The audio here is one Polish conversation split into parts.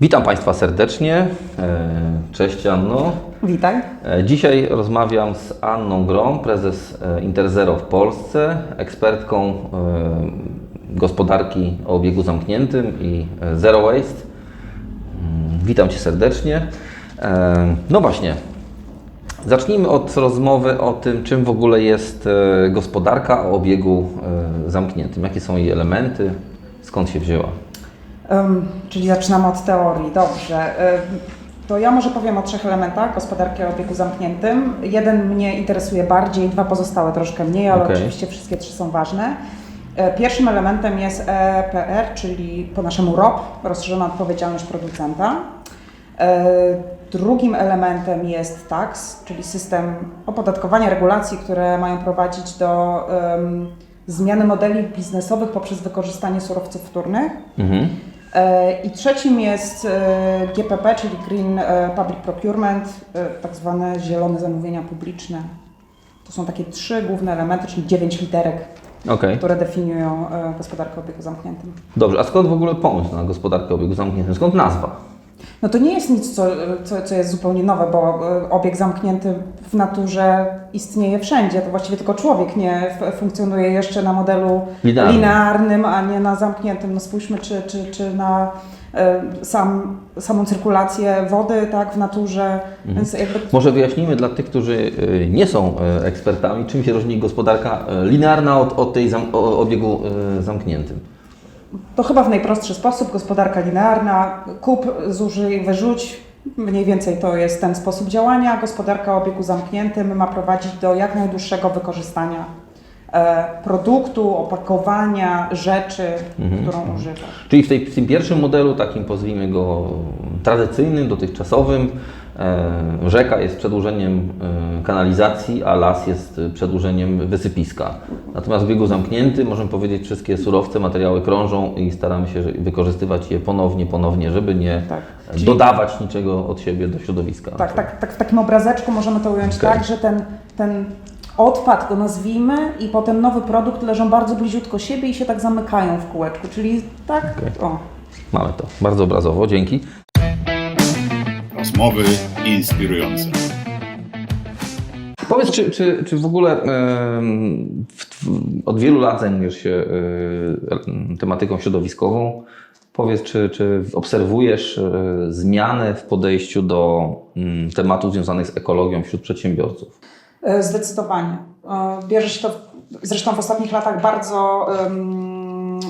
Witam Państwa serdecznie. E, Cześć Anno. Witaj. E, Dzisiaj rozmawiam z Anną Grom, prezes e, Interzero w Polsce, ekspertką gospodarki o obiegu zamkniętym i Zero Waste. Mm, Witam Cię serdecznie. No właśnie, zacznijmy od rozmowy o tym, czym w ogóle jest gospodarka o obiegu zamkniętym. Jakie są jej elementy, skąd się wzięła? Czyli zaczynamy od teorii. Dobrze. To ja może powiem o trzech elementach gospodarki o obiegu zamkniętym. Jeden mnie interesuje bardziej, dwa pozostałe troszkę mniej, ale Okej. oczywiście wszystkie trzy są ważne. E, Pierwszym elementem jest EPR, czyli po naszemu ROP, rozszerzona odpowiedzialność producenta. E, Drugim elementem jest tax, czyli system opodatkowania regulacji, które mają prowadzić do em, zmiany modeli biznesowych poprzez wykorzystanie surowców wtórnych. Mhm. E, I trzecim jest e, GPP, czyli Green e, Public Procurement, tak zwane zielone zamówienia publiczne. To są takie trzy główne elementy, czyli dziewięć literek, Okej. które definiują gospodarkę obiegu zamkniętym. Dobrze, a skąd w ogóle pomysł na gospodarkę obiegu zamkniętym? Skąd nazwa? No to nie jest nic, co, co, co jest zupełnie nowe, bo e, obieg zamknięty w naturze istnieje wszędzie. To właściwie tylko człowiek nie funkcjonuje jeszcze na modelu Linearnym. linearnym, a nie na zamkniętym. No spójrzmy, czy, czy, czy na e, sam, samą cyrkulację wody tak, w naturze. Więc jakby Może wyjaśnijmy dla tych, którzy y, nie są ekspertami, czym się różni gospodarka linearna od, od tej zam, o obiegu zamkniętym. To chyba w najprostszy sposób gospodarka linearna, kup, zużyj, wyrzuć. Mniej więcej to jest ten sposób działania. Gospodarka o obiegu zamkniętym ma prowadzić do jak najdłuższego wykorzystania e, produktu, opakowania, rzeczy, którą używasz. Czyli w, tej, w tym pierwszym modelu, takim pozwijmy go tradycyjnym, dotychczasowym, rzeka jest przedłużeniem e, kanalizacji, a las jest e, przedłużeniem wysypiska. Natomiast w biegu zamkniętym możemy powiedzieć, wszystkie surowce, materiały krążą i staramy się wykorzystywać je ponownie, ponownie, żeby nie Tak. e, Czyli- dodawać niczego od siebie do środowiska. Tak, tak, tak w takim obrazeczku możemy to ująć Okej. tak, że ten, ten odpad go nazwijmy i potem nowy produkt leżą bardzo bliziutko siebie i się tak zamykają w kółeczku, czyli tak, Okej. o. Mamy to. Bardzo obrazowo, dzięki. Rozmowy inspirujące. Powiedz, czy, czy, czy w ogóle w, w, od wielu lat zajmujesz się tematyką środowiskową. Powiedz, czy, czy obserwujesz y, zmianę w podejściu do mm, tematów związanych z ekologią wśród przedsiębiorców? E, Zdecydowanie. E, Bierze się to w- zresztą w ostatnich latach bardzo em,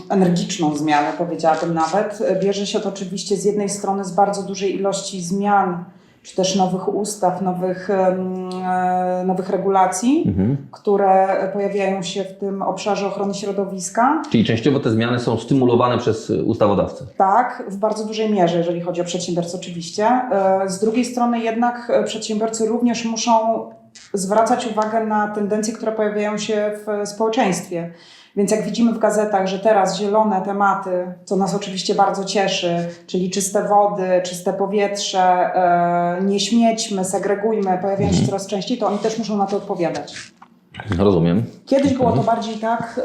energiczną zmianę, powiedziałabym nawet. Bierze się to oczywiście z jednej strony z bardzo dużej ilości zmian, czy też nowych ustaw, nowych, e, nowych regulacji, które pojawiają się w tym obszarze ochrony środowiska. Czyli częściowo te zmiany są stymulowane przez ustawodawcę. Tak, w bardzo dużej mierze, jeżeli chodzi o przedsiębiorców oczywiście. E, Z drugiej strony jednak e, przedsiębiorcy również muszą zwracać uwagę na tendencje, które pojawiają się w społeczeństwie. Więc jak widzimy w gazetach, że teraz zielone tematy, co nas oczywiście bardzo cieszy, czyli czyste wody, czyste powietrze, e, nie śmiećmy, segregujmy, pojawiają się coraz częściej, to oni też muszą na to odpowiadać. Rozumiem. Kiedyś było to bardziej tak,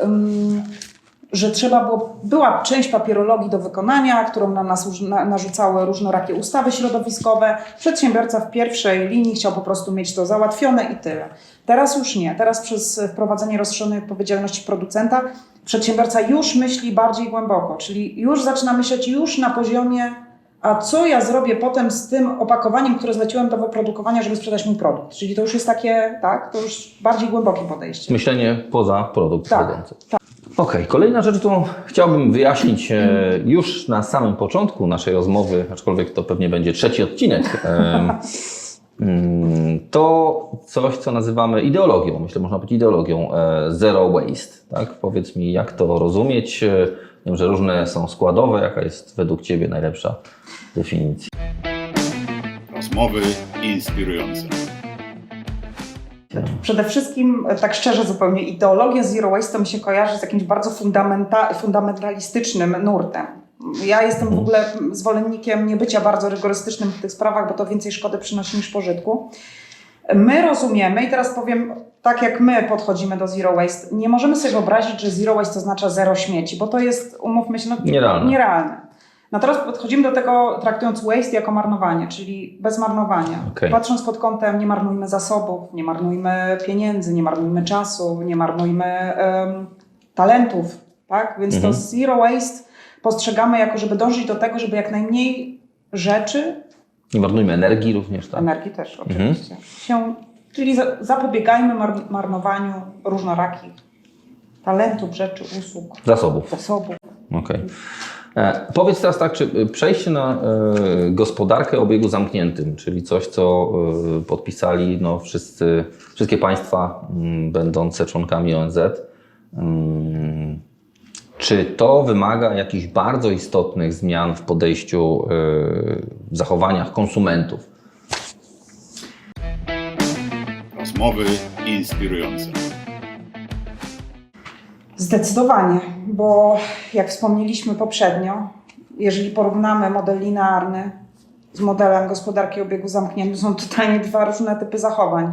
że trzeba było, była część papierologii do wykonania, którą na nas narzucały różnorakie ustawy środowiskowe. Przedsiębiorca w pierwszej linii chciał po prostu mieć to załatwione i tyle. Teraz już nie. Teraz przez wprowadzenie rozszerzonej odpowiedzialności producenta przedsiębiorca już myśli bardziej głęboko, czyli już zaczyna myśleć już na poziomie a co ja zrobię potem z tym opakowaniem, które zleciłem do wyprodukowania, żeby sprzedać mój produkt? Czyli to już jest takie, tak, to już bardziej głębokie podejście. Myślenie poza produkt Tak, wchodzący. Okej, kolejna rzecz, którą chciałbym wyjaśnić e, już na samym początku naszej rozmowy, aczkolwiek to pewnie będzie trzeci odcinek, em, mm, to coś, co nazywamy ideologią. Myślę, można powiedzieć ideologią e, zero waste. Tak? Powiedz mi, jak to rozumieć? E, Wiem, że różne są składowe. Jaka jest według Ciebie najlepsza definicja? Rozmowy inspirujące. Przede wszystkim, e, tak szczerze zupełnie, ideologia Zero Waste to mi się kojarzy z jakimś bardzo fundamenta, fundamentalistycznym nurtem. Ja jestem w ogóle zwolennikiem niebycia bardzo rygorystycznym w tych sprawach, bo to więcej szkody przynosi niż pożytku. My rozumiemy, i teraz powiem tak, jak my podchodzimy do Zero Waste, nie możemy sobie wyobrazić, że Zero Waste oznacza zero śmieci, bo to jest, umówmy się, no, Nierealne. nierealne. No teraz podchodzimy do tego traktując waste jako marnowanie, czyli bez marnowania. Okej. Patrząc pod kątem nie marnujmy zasobów, nie marnujmy pieniędzy, nie marnujmy czasu, nie marnujmy em, talentów, tak? Więc Mhm. to zero waste postrzegamy jako, żeby dążyć do tego, żeby jak najmniej rzeczy, Nie marnujmy energii również, tak? energii też Mhm. oczywiście, się, czyli za, zapobiegajmy mar, marnowaniu różnorakich talentów, rzeczy, usług, Zasobów. zasobów. Okej. E, Powiedz teraz tak, czy y, przejście na e, gospodarkę obiegu zamkniętym, czyli coś, co e, podpisali no, wszyscy, wszystkie państwa m, będące członkami ONZ, mm, czy to wymaga jakichś bardzo istotnych zmian w podejściu, e, w zachowaniach konsumentów? Rozmowy inspirujące. Zdecydowanie, bo jak wspomnieliśmy poprzednio, jeżeli porównamy model linearny z modelem gospodarki obiegu zamkniętym, są totalnie dwa różne typy zachowań.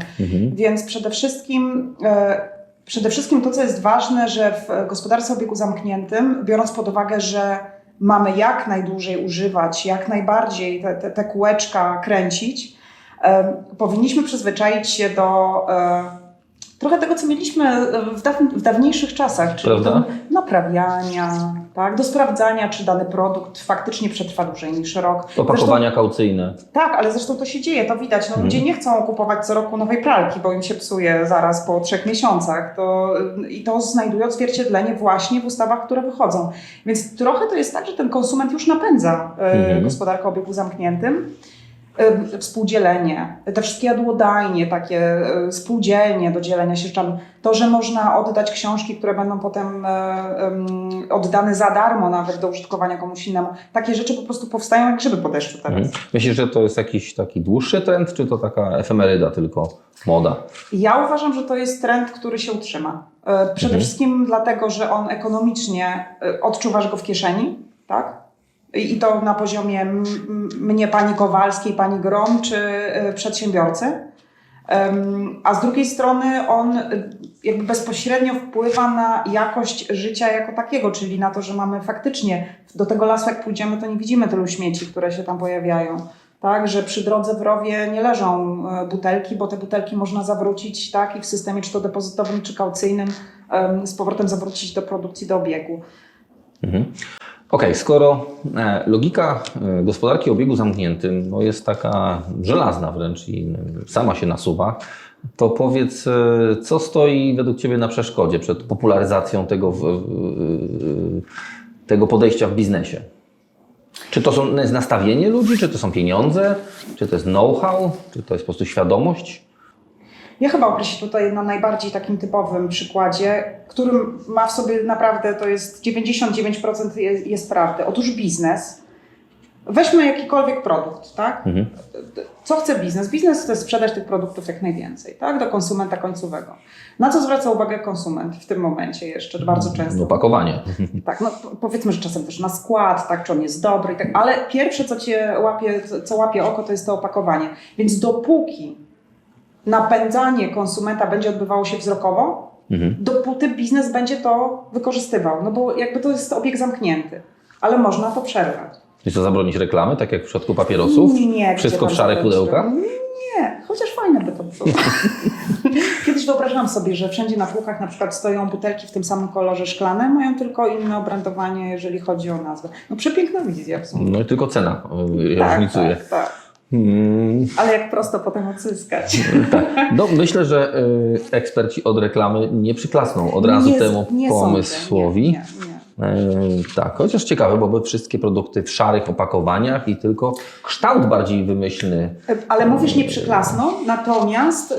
Więc przede wszystkim, e, przede wszystkim to, co jest ważne, że w gospodarce obiegu zamkniętym, biorąc pod uwagę, że mamy jak najdłużej używać, jak najbardziej te, te, te kółeczka kręcić, e, powinniśmy przyzwyczaić się do e, trochę tego, co mieliśmy w, daw- w dawniejszych czasach, czyli do naprawiania, tak, do sprawdzania, czy dany produkt faktycznie przetrwa dłużej niż rok. Opakowania kaucyjne. Tak, ale zresztą to się dzieje, to widać. No, Mhm. Ludzie nie chcą kupować co roku nowej pralki, bo im się psuje zaraz po trzech miesiącach. To, I to znajduje odzwierciedlenie właśnie w ustawach, które wychodzą. Więc trochę to jest tak, że ten konsument już napędza e, Mhm. gospodarkę o obiegu zamkniętym. E, Współdzielenie, te wszystkie jadłodajnie, takie e, spółdzielnie do dzielenia się rzeczami. To, że można oddać książki, które będą potem e, oddane za darmo nawet do użytkowania komuś innemu. Takie rzeczy po prostu powstają jak grzyby po deszczu teraz. Mhm. Myślisz, że to jest jakiś taki dłuższy trend, czy to taka efemeryda tylko, moda? Ja uważam, że to jest trend, który się utrzyma. Przede Mhm. wszystkim dlatego, że on ekonomicznie odczuwasz go w kieszeni, tak? I to na poziomie mnie, pani Kowalskiej, pani Grom, czy e, przedsiębiorcy. A z drugiej strony on e, jakby bezpośrednio wpływa na jakość życia jako takiego, czyli na to, że mamy faktycznie do tego lasu, jak pójdziemy, to nie widzimy tylu śmieci, które się tam pojawiają. Tak, że przy drodze w rowie nie leżą e, butelki, bo te butelki można zawrócić tak, i w systemie czy to depozytowym, czy kaucyjnym z powrotem zawrócić do produkcji, do obiegu. Mhm. Okej, skoro e, logika e, gospodarki o obiegu zamkniętym no jest taka żelazna wręcz i sama się nasuwa, to powiedz, e, co stoi według Ciebie na przeszkodzie przed popularyzacją tego, tego podejścia w biznesie? Czy to są, jest nastawienie ludzi, czy to są pieniądze, czy to jest know-how, czy to jest po prostu świadomość? Ja chyba określę tutaj na najbardziej takim typowym przykładzie, którym ma w sobie naprawdę, to jest 99% jest, jest prawdy. Otóż biznes, weźmy jakikolwiek produkt, tak? Mhm. Co chce biznes? Biznes chce sprzedać tych produktów jak najwięcej, tak? Do konsumenta końcowego. Na co zwraca uwagę konsument w tym momencie jeszcze bardzo często? Opakowanie. Tak, no po- powiedzmy, że czasem też na skład, tak, czy on jest dobry tak, ale pierwsze, co cię łapie, co łapie oko, to jest to opakowanie. Więc dopóki napędzanie konsumenta będzie odbywało się wzrokowo, Mhm. dopóty biznes będzie to wykorzystywał, no bo jakby to jest obieg zamknięty, ale można to przerwać. I co, zabronić reklamy, tak jak w przypadku papierosów? Nie, Wszystko gdzie w zobaczysz? pudełkach? Nie, chociaż fajne by to było. Kiedyś wyobrażałam sobie, że wszędzie na półkach na przykład stoją butelki w tym samym kolorze szklane, mają tylko inne obrędowanie, jeżeli chodzi o nazwę. No przepiękna wizja w sumie. No i tylko cena y, Tak, różnicuje. tak, tak. Hmm, Ale jak prosto potem odzyskać. tak. No, myślę, że y, eksperci od reklamy nie przyklasną od razu Nie- temu nie pomysłowi. Sądzę, nie, nie, nie. Y, tak, chociaż ciekawe, bo by wszystkie produkty w szarych opakowaniach i tylko kształt bardziej wymyślny. Ale mówisz nie przyklasną, natomiast y,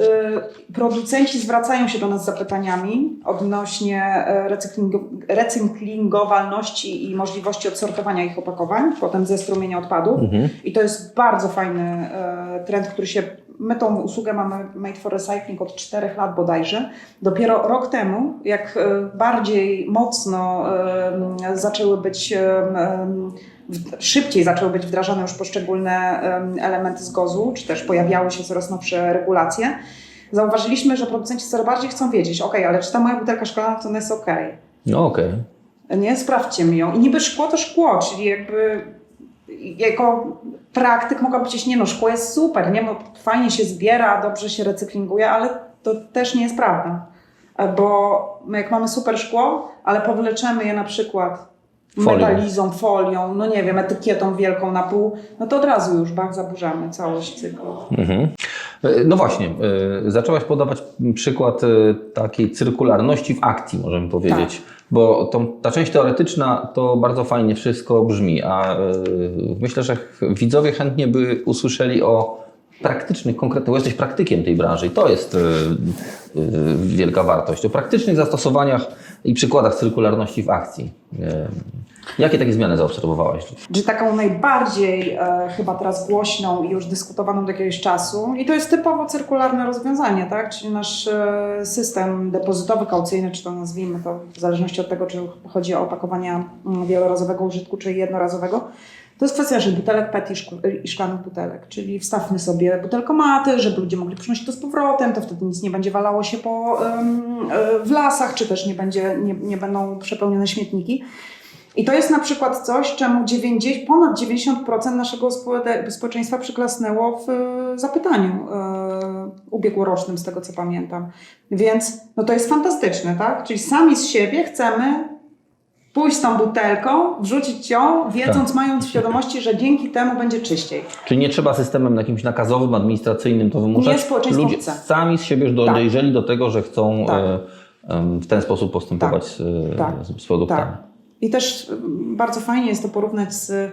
producenci zwracają się do nas z zapytaniami odnośnie recyklingo- recyklingowalności i możliwości odsortowania ich opakowań, potem ze strumienia odpadów. Mhm. I to jest bardzo fajny y, trend, który się. My tą usługę mamy Made for Recycling od 4 lat bodajże. Dopiero rok temu, jak y, bardziej mocno y, zaczęły być. w- szybciej zaczęły być wdrażane już poszczególne em, elementy z gozu, czy też pojawiały się coraz nowsze regulacje, zauważyliśmy, że producenci coraz bardziej chcą wiedzieć, ok, ale czy ta moja butelka szklana to jest ok? No okej. Nie, sprawdźcie mi ją. I niby szkło to szkło, czyli jakby jako praktyk mogłabym powiedzieć, nie no, szkło jest super, nie, no, fajnie się zbiera, dobrze się recyklinguje, ale to też nie jest prawda. E, Bo my jak mamy super szkło, ale powleczemy je na przykład Folią. metalizą, folią, no nie wiem, etykietą wielką na pół, no to od razu już bach, zaburzamy całość cyklu. Mhm. E, No właśnie, e, zaczęłaś podawać przykład takiej cyrkularności w akcji, możemy powiedzieć. Bo tą, ta część teoretyczna to bardzo fajnie wszystko brzmi, a e, myślę, że widzowie chętnie by usłyszeli o praktycznych, konkretnych, bo jesteś praktykiem tej branży i to jest e, e, wielka wartość, o praktycznych zastosowaniach i przykładach cyrkularności w akcji. E, Jakie takie zmiany zaobserwowałaś? Czy taką najbardziej e, chyba teraz głośną i już dyskutowaną do jakiegoś czasu, i to jest typowo cyrkularne rozwiązanie, tak? Czyli nasz e, system depozytowy, kaucyjny, czy to nazwijmy to, w zależności od tego, czy chodzi o opakowania mm, wielorazowego użytku, czy jednorazowego. To jest kwestia, że butelek PET i, szkł- i szklanych butelek, czyli wstawmy sobie butelkomaty, żeby ludzie mogli przynosić to z powrotem, to wtedy nic nie będzie walało się po, e, w lasach, czy też nie, będzie, nie, nie będą przepełnione śmietniki. I to jest na przykład coś, czemu 90, ponad 90% naszego społe- społeczeństwa przyklasnęło w e, zapytaniu e, ubiegłorocznym, z tego co pamiętam. Więc no to jest fantastyczne, tak? Czyli sami z siebie chcemy pójść z tą butelką, wrzucić ją, wiedząc, Tak. mając świadomości, że dzięki temu będzie czyściej. Czyli nie trzeba systemem jakimś nakazowym, administracyjnym to wymuszać. Nie, społeczeństwo Ludzie chce. sami z siebie już Tak. dojrzeli do tego, że chcą Tak. e, em, w ten sposób postępować z, e, Tak. z, z produktami. Tak. I też bardzo fajnie jest to porównać z,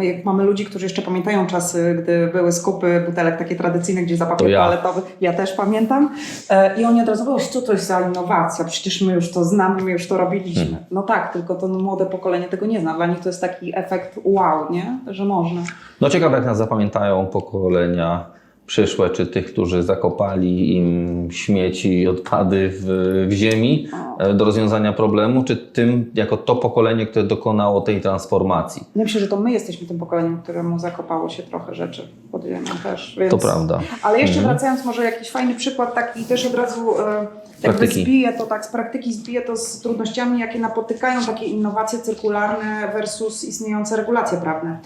jak mamy ludzi, którzy jeszcze pamiętają czasy, gdy były skupy butelek takie tradycyjne, gdzie za papier ja. toaletowy, ja też pamiętam. E, I oni od razu mówią, co to jest za innowacja, przecież my już to znamy, my już to robiliśmy. Hmm. No tak, tylko to młode pokolenie tego nie zna. Dla nich to jest taki efekt wow, nie? Że można. No ciekawe, jak nas zapamiętają pokolenia przyszłe, czy tych, którzy zakopali im śmieci i odpady w, w ziemi e, do rozwiązania problemu, czy tym, jako to pokolenie, które dokonało tej transformacji. Ja myślę, że to my jesteśmy tym pokoleniem, któremu zakopało się trochę rzeczy pod ziemią też. Więc... To prawda. Ale jeszcze Mhm. wracając może jakiś fajny przykład taki też od razu e, jakby zbiję to tak z praktyki, zbiję to z trudnościami, jakie napotykają takie innowacje cyrkularne versus istniejące regulacje prawne.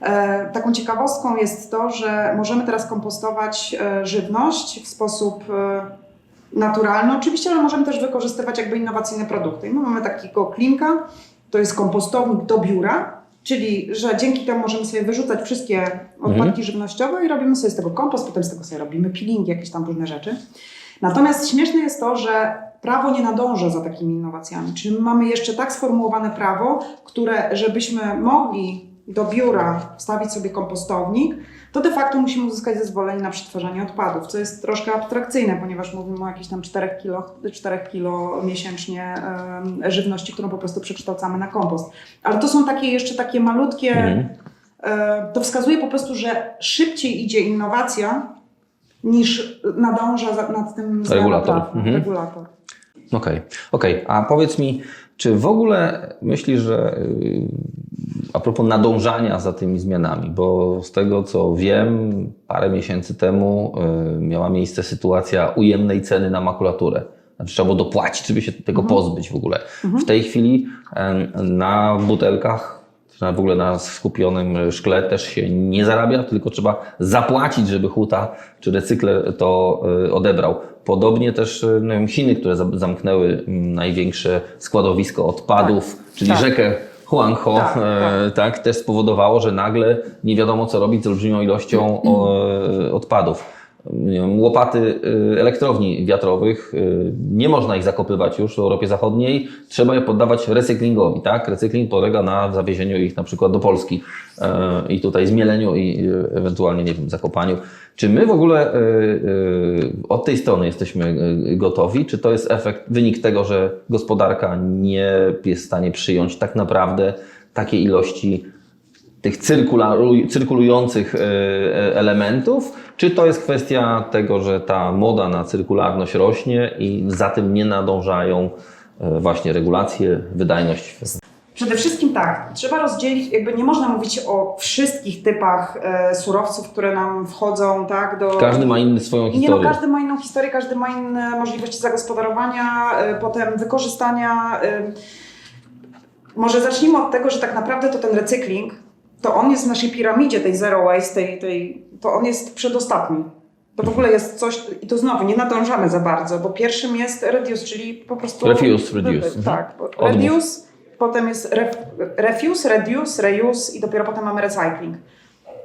E, taką ciekawostką jest to, że możemy teraz kompostować e, żywność w sposób e, naturalny oczywiście, ale możemy też wykorzystywać jakby innowacyjne produkty. I my mamy takiego klinka, to jest kompostownik do biura, czyli że dzięki temu możemy sobie wyrzucać wszystkie odpadki Mhm. żywnościowe i robimy sobie z tego kompost, potem z tego sobie robimy peeling, jakieś tam różne rzeczy. Natomiast śmieszne jest to, że prawo nie nadąża za takimi innowacjami. Czyli my mamy jeszcze tak sformułowane prawo, które żebyśmy mogli do biura wstawić sobie kompostownik, to de facto musimy uzyskać zezwolenie na przetwarzanie odpadów, co jest troszkę abstrakcyjne, ponieważ mówimy o jakichś tam 4 kilo, 4 kilo miesięcznie em, żywności, którą po prostu przekształcamy na kompost. Ale to są takie jeszcze takie malutkie, e, to wskazuje po prostu, że szybciej idzie innowacja niż nadąża za, nad tym Regulator. Mhm. regulator. Okej, okej. A powiedz mi, czy w ogóle myślisz, że yy, a propos nadążania za tymi zmianami, bo z tego co wiem, parę miesięcy temu yy, miała miejsce sytuacja ujemnej ceny na makulaturę. Znaczy, trzeba było dopłacić, żeby się tego pozbyć w ogóle. W tej chwili na butelkach, czy na w ogóle na skupionym szkle też się nie zarabia, tylko trzeba zapłacić, żeby huta czy recykler to y, odebrał. Podobnie też y, no, Chiny, które za- zamknęły mm, największe składowisko odpadów, czyli tak. rzekę Huangho, Tak, e, tak, też spowodowało, że nagle nie wiadomo co robić z olbrzymią ilością o, odpadów. Wiem, łopaty y, elektrowni wiatrowych, y, nie można ich zakopywać już w Europie Zachodniej, trzeba je poddawać recyklingowi, tak? Recykling polega na zawiezieniu ich na przykład do Polski e, i tutaj zmieleniu i y, ewentualnie, nie wiem, zakopaniu. Czy my w ogóle y, y, od tej strony jesteśmy y, gotowi? Czy to jest efekt, wynik tego, że gospodarka nie jest w stanie przyjąć tak naprawdę takiej ilości tych cyrkulujących e, e, elementów, czy to jest kwestia tego, że ta moda na cyrkularność rośnie i za tym nie nadążają e, właśnie regulacje, wydajność? Przede wszystkim tak, trzeba rozdzielić, jakby nie można mówić o wszystkich typach surowców, które nam wchodzą, tak, do... Każdy ma inny swoją Nie no, historię. każdy ma inną historię, każdy ma inne możliwości zagospodarowania, potem wykorzystania. Może zacznijmy od tego, że tak naprawdę to ten recykling to on jest w naszej piramidzie tej zero waste, tej, tej, to on jest przedostatni. To w ogóle jest coś, i to znowu nie nadążamy za bardzo, bo pierwszym jest reduce, czyli po prostu... Refuse, reduce. Mhm. Tak, bo Odmów. reduce, potem jest ref, refuse, reduce, reuse i dopiero potem mamy recycling.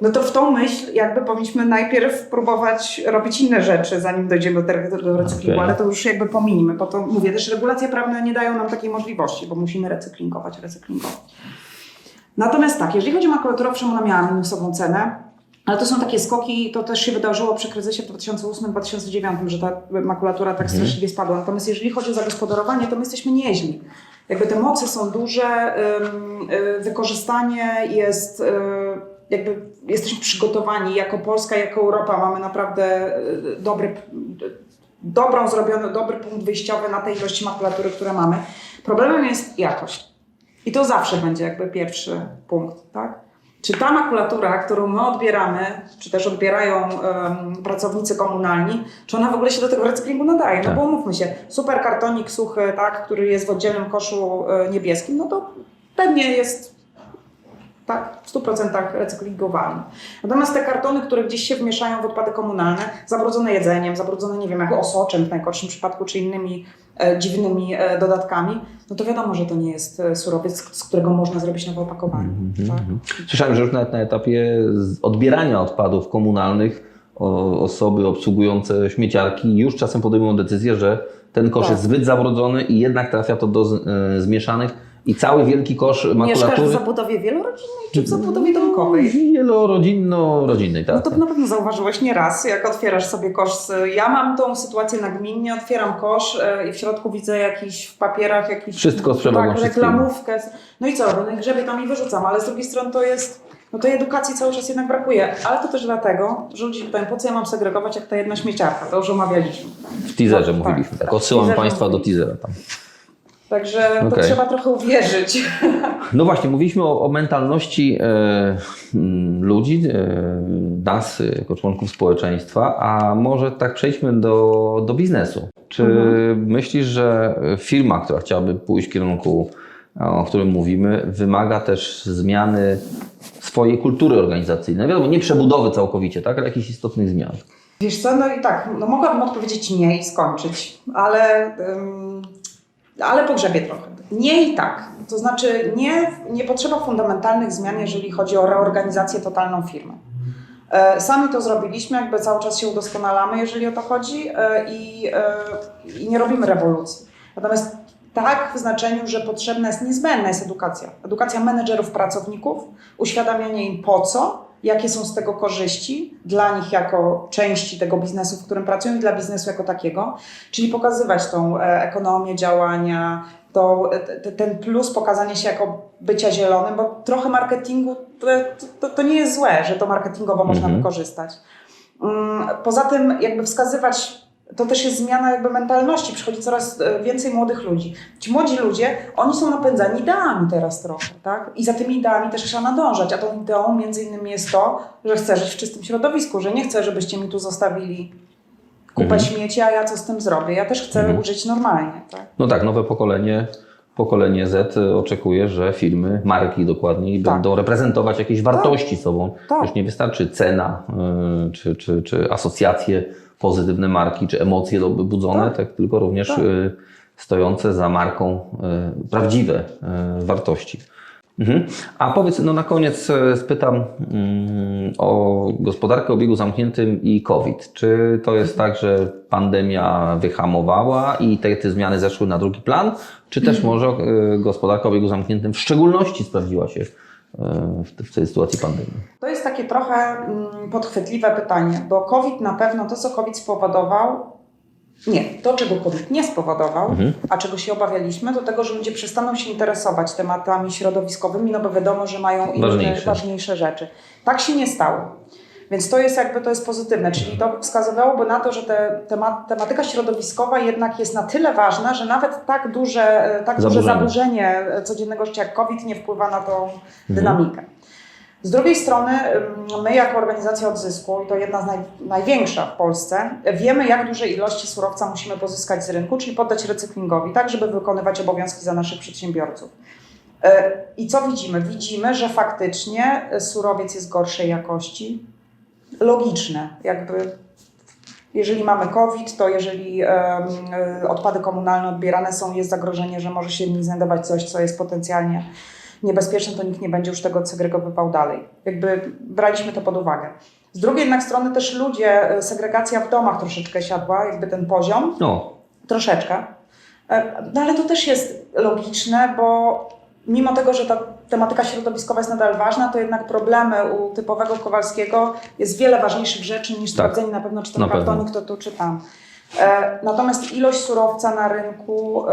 No to w tą myśl jakby powinniśmy najpierw próbować robić inne rzeczy, zanim dojdziemy do do recyklingu, Okej. ale to już jakby pominimy, bo to mówię, też regulacje prawne nie dają nam takiej możliwości, bo musimy recyklingować, recyklingować. Natomiast tak, jeżeli chodzi o makulaturę, owszem, ona miała minusową cenę, ale to są takie skoki, to też się wydarzyło przy kryzysie w 2008-2009, że ta makulatura tak straszliwie spadła. Natomiast jeżeli chodzi o zagospodarowanie, to my jesteśmy nieźli. Jakby te moce są duże, y, wykorzystanie jest, y, jakby jesteśmy przygotowani jako Polska, jako Europa, mamy naprawdę y, dobry, dobrą zrobiony, dobry punkt wyjściowy na tej ilości makulatury, które mamy. Problemem jest jakość. I to zawsze będzie jakby pierwszy punkt, tak? Czy ta makulatura, którą my odbieramy, czy też odbierają em, pracownicy komunalni, czy ona w ogóle się do tego recyklingu nadaje? No Tak. bo umówmy się, super kartonik suchy, tak, który jest w oddzielnym koszu e, niebieskim, no to pewnie jest tak, w 100% recyklingowalny. Natomiast te kartony, które gdzieś się wmieszają w odpady komunalne, zabrudzone jedzeniem, zabrudzone, nie wiem, jak osoczem w najgorszym przypadku, czy innymi e, dziwnymi e, dodatkami, no to wiadomo, że to nie jest e, surowiec, z którego można zrobić nowe opakowanie. tak? Słyszałem, że już nawet na etapie odbierania odpadów komunalnych o, osoby obsługujące śmieciarki już czasem podejmują decyzję, że ten kosz Tak. jest zbyt zabrudzony i jednak trafia to do z, e, zmieszanych i cały wielki kosz Mieszkasz w makulatury zabudowie wielorodzinnej czy w zabudowie domkowej? wielorodzinno-rodzinnej, No tak. to tak. na pewno zauważyłeś nie raz, jak otwierasz sobie kosz. Ja mam tą sytuację nagminnie, otwieram kosz e, i w środku widzę jakiś w papierach jakiś... Wszystko z przewagą Tak, reklamówkę. No i co, no grzebię tam i wyrzucam, ale z drugiej strony to jest... No tej edukacji cały czas jednak brakuje, ale to też dlatego, że ludzie pytają, po co ja mam segregować jak ta jedna śmieciarka, to już omawialiśmy. W teaserze No, mówiliśmy, tak. tak. Odsyłam Teaserze Państwa do teasera tam. Także to Okej. trzeba trochę uwierzyć. No właśnie, mówiliśmy o, o mentalności e, mm, ludzi, e, nas jako członków społeczeństwa, a może tak przejdźmy do, do biznesu. Czy myślisz, że firma, która chciałaby pójść w kierunku, o którym mówimy, wymaga też zmiany swojej kultury organizacyjnej? Wiadomo, nie przebudowy całkowicie, tak, ale jakichś istotnych zmian. Wiesz co, no i tak, no mogłabym odpowiedzieć nie i skończyć, ale, ym, ale pogrzebię trochę. Nie i tak. To znaczy nie, nie potrzeba fundamentalnych zmian, jeżeli chodzi o reorganizację totalną firmy. E, Sami to zrobiliśmy, jakby cały czas się udoskonalamy, jeżeli o to chodzi e, i, e, i nie robimy rewolucji. Natomiast tak w znaczeniu, że potrzebna jest, niezbędna jest edukacja. Edukacja menedżerów, pracowników, uświadamianie im po co, jakie są z tego korzyści dla nich jako części tego biznesu, w którym pracują i dla biznesu jako takiego. Czyli pokazywać tą e, ekonomię działania, tą, e, te- ten plus pokazania się jako bycia zielonym, bo trochę marketingu to, to, to nie jest złe, że to marketingowo można Mhm. wykorzystać. Mm, Poza tym jakby wskazywać, to też jest zmiana jakby mentalności, przychodzi coraz e, więcej młodych ludzi. Ci młodzi ludzie, oni są napędzani ideami teraz trochę, tak? I za tymi ideami też trzeba nadążać, a tą ideą między innymi jest to, że chcę żyć w czystym środowisku, że nie chcę, żebyście mi tu zostawili kupę Mhm. śmieci, a ja co z tym zrobię? Ja też chcę Mhm. użyć normalnie, tak? No tak, nowe pokolenie, pokolenie Z oczekuje, że firmy, marki dokładniej, Tak. będą reprezentować jakieś wartości sobą. Tak. Już nie wystarczy cena, y, czy, czy, czy asocjacje, pozytywne marki, czy emocje budzone, tak, Tak. tylko również Tak. y, stojące za marką y, prawdziwe y, wartości. Mhm. A powiedz, no na koniec e, spytam mm, o gospodarkę o obiegu zamkniętym i COVID. Czy to jest tak, że pandemia wyhamowała i te, te zmiany zeszły na drugi plan? Czy też może e, gospodarka o obiegu zamkniętym w szczególności sprawdziła się e, w, w tej sytuacji pandemii? To jest takie trochę mm, podchwytliwe pytanie, bo COVID na pewno, to co COVID spowodował, nie, to czego COVID nie spowodował, Mhm. a czego się obawialiśmy, to tego, że ludzie przestaną się interesować tematami środowiskowymi, no bo wiadomo, że mają inne Ważniejsze. ważniejsze rzeczy. Tak się nie stało. Więc to jest jakby to jest pozytywne, czyli to wskazywałoby na to, że te, tema, tematyka środowiskowa jednak jest na tyle ważna, że nawet tak duże, e, tak duże Zaburzenie. zaburzenie e, codziennego życia jak COVID nie wpływa na tą Mhm. Z drugiej strony, ym, my jako organizacja odzysku, i to jedna z naj, największa w Polsce, wiemy, jak duże ilości surowca musimy pozyskać z rynku, czyli poddać recyklingowi, tak, żeby wykonywać obowiązki za naszych przedsiębiorców. E, I co widzimy? Widzimy, że faktycznie e, surowiec jest gorszej jakości. Logiczne, jakby jeżeli mamy COVID, to jeżeli e, odpady komunalne odbierane są, jest zagrożenie, że może się w nich znajdować coś, co jest potencjalnie niebezpieczne, to nikt nie będzie już tego segregowywał dalej. Jakby braliśmy to pod uwagę. Z drugiej jednak strony też ludzie, e, segregacja w domach troszeczkę siadła, jakby ten poziom, No, troszeczkę. E, No ale to też jest logiczne, bo mimo tego, że ta tematyka środowiskowa jest nadal ważna, to jednak problemy u typowego Kowalskiego jest wiele ważniejszych rzeczy niż Tak. sprawdzenie na pewno, czy ten kartonik to tu, czy tam. E, Natomiast ilość surowca na rynku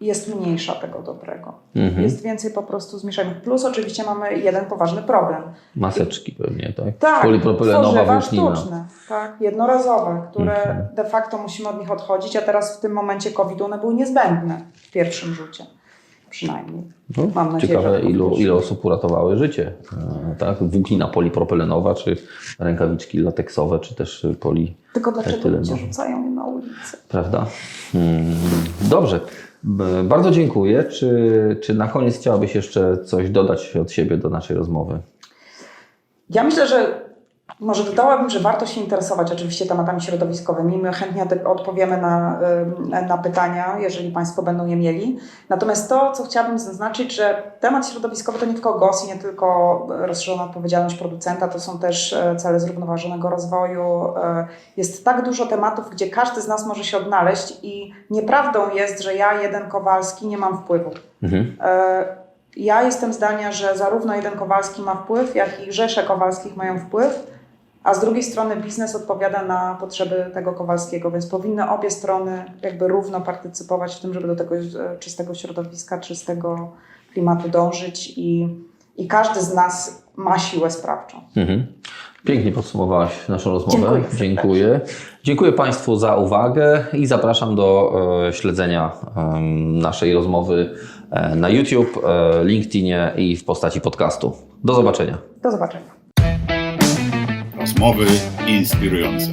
jest mniejsza tego dobrego. Mhm. Jest więcej po prostu zmieszanych. Plus oczywiście mamy jeden poważny problem. maseczki pewnie, tak? Tak, Polipropylenowa sztuczne, tak, jednorazowe, które Mhm. de facto musimy od nich odchodzić, a teraz w tym momencie COVID one były niezbędne w pierwszym rzucie. Przynajmniej. No, Mam nadzieję, ciekawe, ilu, ile osób uratowały życie. E, tak? Włóknina polipropylenowa, czy rękawiczki lateksowe, czy też poli... Tylko dlaczego ludzie rzucają je na ulicę? Prawda? Hmm. Dobrze. Bardzo dziękuję. Czy, czy na koniec chciałabyś jeszcze coś dodać od siebie do naszej rozmowy? Ja myślę, że może dodałabym, że warto się interesować oczywiście tematami środowiskowymi. My chętnie od- odpowiemy na, na pytania, jeżeli Państwo będą je mieli. Natomiast to, co chciałabym zaznaczyć, że temat środowiskowy to nie tylko GOS i nie tylko rozszerzona odpowiedzialność producenta, to są też e, cele zrównoważonego rozwoju. E, Jest tak dużo tematów, gdzie każdy z nas może się odnaleźć i nieprawdą jest, że ja, jeden Kowalski, nie mam wpływu. Mhm. E, Ja jestem zdania, że zarówno jeden Kowalski ma wpływ, jak i rzesze Kowalskich mają wpływ, a z drugiej strony biznes odpowiada na potrzeby tego Kowalskiego, więc powinny obie strony jakby równo partycypować w tym, żeby do tego e, czystego środowiska, czystego klimatu dążyć i, i każdy z nas ma siłę sprawczą. Mhm. Pięknie podsumowałaś naszą rozmowę. Dziękuję. Dziękuję. Dziękuję Państwu za uwagę i zapraszam do e, śledzenia naszej rozmowy e, na YouTube, LinkedInie i w postaci podcastu. Do zobaczenia. Do zobaczenia. Rozmowy inspirujące.